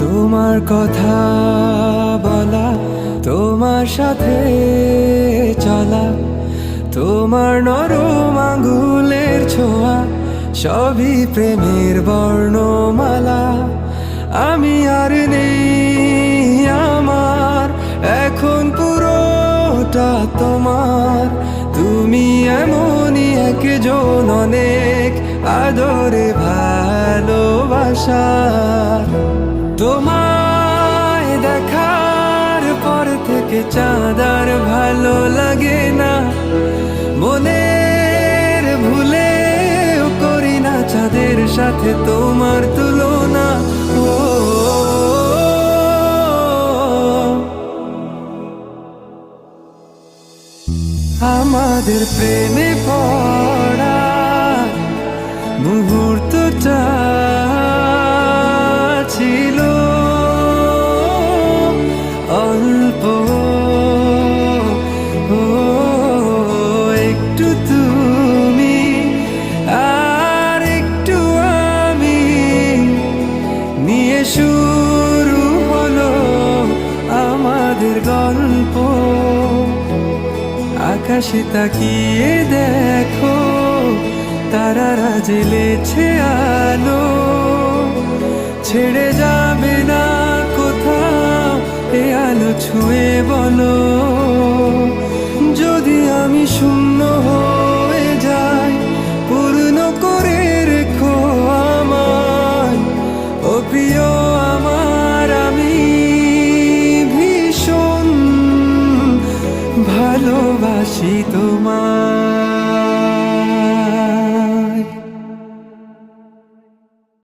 তোমার কথা বলা, তোমার সাথে চলা, তোমার নরম আঙ্গুলের ছোঁয়া, সবই প্রেমের বর্ণমালা। আমি আর নেই আমার, এখন পুরোটা তোমার। তুমি এমনই একজন অনেক আদরে ভালোবাসার। তোমায় দেখার পর থেকে চাঁদার ভালো লাগে না। মনের ভুলে করি না চাঁদের সাথে তোমার তুলনা। আমাদের প্রেমে পড়া একটু তুমি, আর একটু আমি। নিয়ে শুরু হলো আমাদের গল্প। আকাশে তাকিয়ে দেখো, তারারা জেলেছে আলো। ছেড়ে যাবে না কোথাও, এ আলো ছুঁয়ে বলো। প্রিয় আমার আমি ভীষণ ভালোবাসি তোমার